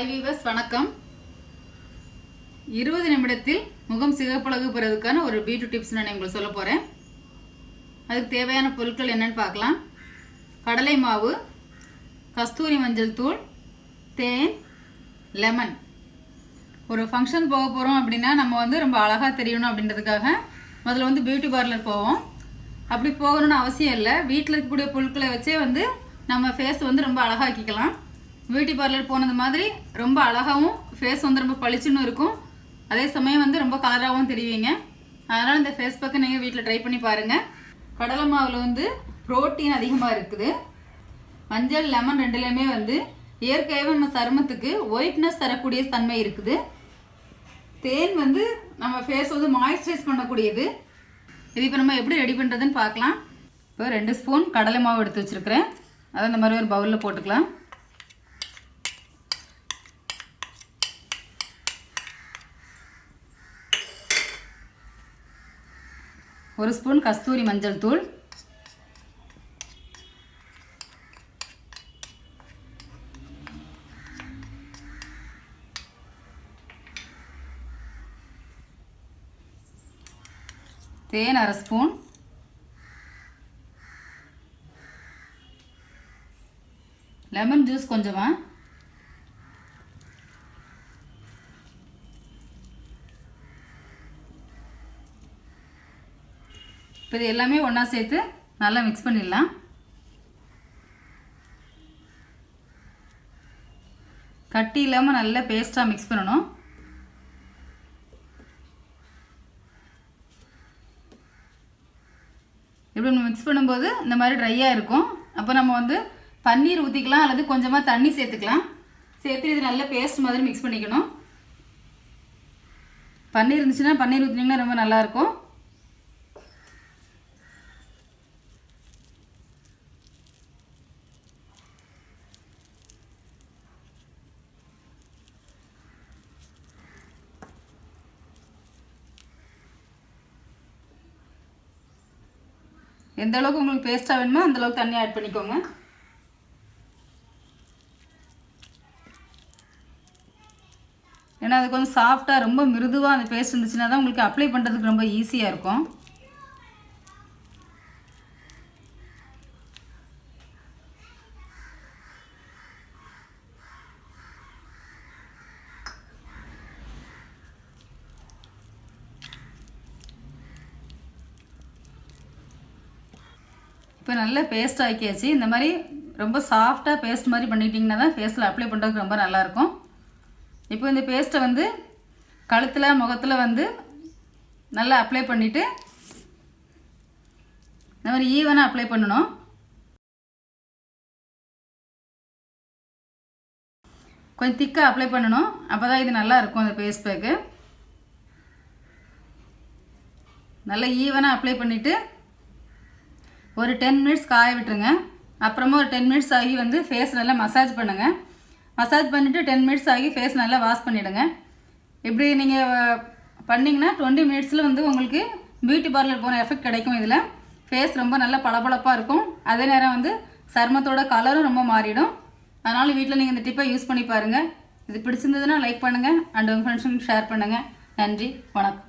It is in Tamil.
வணக்கம். இருபது நிமிடத்தில் முகம் சிகப்பழகு பெறதுக்கான ஒரு பியூட்டி டிப்ஸ் நான் உங்களுக்கு சொல்ல போகிறேன் அதுக்கு தேவையான பொருட்கள் என்னன்னு பார்க்கலாம். கடலை மாவு கஸ்தூரி மஞ்சள் தூள் தேன் லெமன் ஒரு ஃபங்க்ஷன் போக போகிறோம் அப்படின்னா நம்ம வந்து ரொம்ப அழகாக தெரியணும் அப்படின்றதுக்காக முதல்ல வந்து பியூட்டி பார்லர் போவோம். அப்படி போகணும்னு அவசியம் இல்லை. வீட்டில் இருக்கக்கூடிய பொருட்களை வச்சே வந்து நம்ம ஃபேஸ் வந்து ரொம்ப அழகாக்கிக்கலாம். பியூட்டி பார்லர் போனது மாதிரி ரொம்ப அழகாகவும் ஃபேஸ் வந்து ரொம்ப பளிச்சுன்னு இருக்கும். அதே சமயம் வந்து ரொம்ப கலராகவும் தெரிவிங்க. அதனால் இந்த ஃபேஸ் பேக்கை நீங்கள் வீட்டில் ட்ரை பண்ணி பாருங்கள் கடலை மாவில் வந்து புரோட்டீன் அதிகமாக இருக்குது. மஞ்சள் லெமன் ரெண்டுலேயுமே வந்து இயற்கையாகவே நம்ம சருமத்துக்கு ஒயிட்னஸ் தரக்கூடிய தன்மை இருக்குது. தேன் வந்து நம்ம ஃபேஸ் வந்து மாய்ஸ்சரைஸ் பண்ணக்கூடியது. இது இப்போ நம்ம எப்படி ரெடி பண்ணுறதுன்னு பார்க்கலாம். இப்போ ரெண்டு ஸ்பூன் கடலை மாவு எடுத்து வச்சுருக்கிறேன். அதை இந்த மாதிரி ஒரு பவுலில் போட்டுக்கலாம். ஒரு ஸ்பூன் கஸ்தூரி மஞ்சள் தூள். தேன் அரை ஸ்பூன். லெமன் ஜூஸ் கொஞ்சமா. இப்போ இது எல்லாமே ஒன்றா சேர்த்து நல்லா மிக்ஸ் பண்ணிடலாம். கட்டி இல்லாமல் நல்லா பேஸ்ட்டாக மிக்ஸ் பண்ணணும். இப்படி நம்ம மிக்ஸ் பண்ணும்போது இந்த மாதிரி ட்ரையாக இருக்கும். அப்போ நம்ம வந்து பன்னீர் ஊற்றிக்கலாம் அல்லது கொஞ்சமாக தண்ணி சேர்த்துக்கலாம். சேர்த்து இது நல்ல பேஸ்ட் மாதிரி மிக்ஸ் பண்ணிக்கணும். பன்னீர் இருந்துச்சுன்னா பன்னீர் ஊற்றினீங்கன்னா ரொம்ப நல்லாயிருக்கும் எந்த அளவுக்கு உங்களுக்கு பேஸ்ட்டாக வேணுமோ அந்தளவுக்கு தண்ணி ஆட் பண்ணிக்கோங்க. ஏன்னா அது கொஞ்சம் சாஃப்டாக ரொம்ப மிருதுவாக அந்த பேஸ்ட் இருந்துச்சுன்னா தான் உங்களுக்கு அப்ளை பண்ணுறதுக்கு ரொம்ப ஈஸியாக இருக்கும். இப்போ நல்லா பேஸ்ட் ஆக்கியாச்சு. இந்த மாதிரி ரொம்ப சாஃப்டாக பேஸ்ட் மாதிரி பண்ணிட்டீங்கன்னா தான் ஃபேஸில் அப்ளை பண்ணுறதுக்கு ரொம்ப நல்லாயிருக்கும் இப்போ இந்த பேஸ்ட்டை வந்து கழுத்தில் முகத்தில் வந்து நல்லா அப்ளை பண்ணிவிட்டு இந்த மாதிரி ஈவனாக அப்ளை பண்ணணும். கொஞ்சம் திக்காக அப்ளை பண்ணணும். அப்போ தான் இது நல்லா இருக்கும் அந்த பேஸ்ட் பேக்கு நல்லா ஈவனாக அப்ளை பண்ணிவிட்டு ஒரு டென் மினிட்ஸ் காய விட்டுருங்க. அப்புறமா ஒரு டென் மினிட்ஸ் ஆகி வந்து ஃபேஸ் நல்லா மசாஜ் பண்ணுங்கள் மசாஜ் பண்ணிவிட்டு டென் மினிட்ஸ் ஆகி ஃபேஸ் நல்லா வாஷ் பண்ணிவிடுங்க இப்படி நீங்கள் பண்ணிங்கன்னா டுவெண்ட்டி மினிட்ஸில் வந்து உங்களுக்கு பியூட்டி பார்லர் போன எஃபெக்ட் கிடைக்கும் இதில். ஃபேஸ் ரொம்ப நல்லா பளபளப்பாக இருக்கும். அதே நேரம் வந்து சருமத்தோட கலரும் ரொம்ப மாறிடும். அதனால் வீட்டில் நீங்கள் இந்த டிப்பை யூஸ் பண்ணி பாருங்கள் இது பிடிச்சிருந்ததுன்னா லைக் பண்ணுங்கள் அண்ட் உங்கள் ஃப்ரெண்ட்ஸுங்களுக்கு ஷேர் பண்ணுங்கள் நன்றி. வணக்கம்.